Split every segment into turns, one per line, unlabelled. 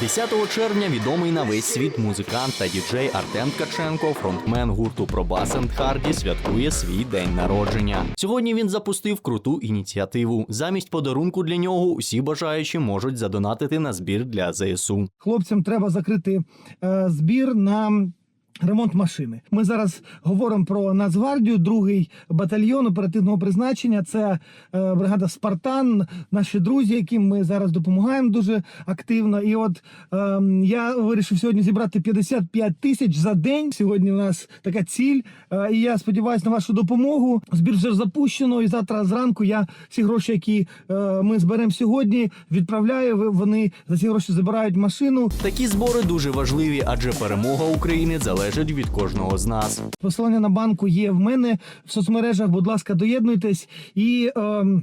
10 червня відомий на весь світ музикант та діджей Артем Ткаченко, фронтмен гурту Пробас енд Харді, святкує свій день народження. Сьогодні він запустив круту ініціативу. Замість подарунку для нього усі бажаючі можуть задонатити на збір для ЗСУ.
хлопцям треба закрити е, збір на. Ремонт машини. Ми зараз говоримо про Нацгвардію, другий батальйон оперативного призначення. Це е, бригада Спартан, наші друзі, яким ми зараз допомагаємо дуже активно. І от е, я вирішив сьогодні зібрати 55 тисяч за день. Сьогодні у нас така ціль. Е, і я сподіваюся на вашу допомогу. Збір вже запущено. І завтра зранку я всі гроші, які е, ми зберемо сьогодні, відправляю. Вони за ці гроші забирають машину.
Такі збори дуже важливі, адже перемога України залежить від кожного з нас.
Посилання на банку є в мене в соцмережах. Будь ласка, доєднуйтесь і. ем,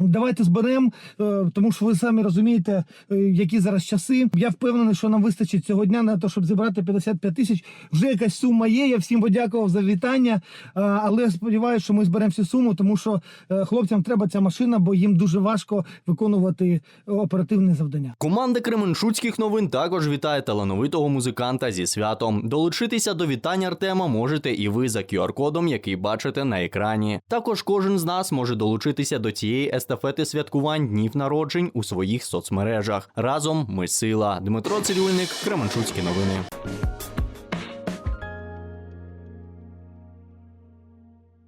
Давайте зберемо, е, тому що ви самі розумієте, е, які зараз часи. Я впевнений, що нам вистачить цього дня на те, щоб зібрати 55 тисяч. Вже якась сума є. Я всім подякував за вітання. Е, Але сподіваюся, що ми зберемо всю суму, тому що хлопцям треба ця машина, бо їм дуже важко виконувати оперативні завдання.
Команда Кременчуцьких новин також вітає талановитого музиканта зі святом. Долучитися до вітань Артема можете і ви за QR-кодом, який бачите на екрані. Також кожен з нас може долучитися до цієї естафети святкувань днів народжень у своїх соцмережах. Разом ми сила. Дмитро Цирюльник, Кременчуцькі новини.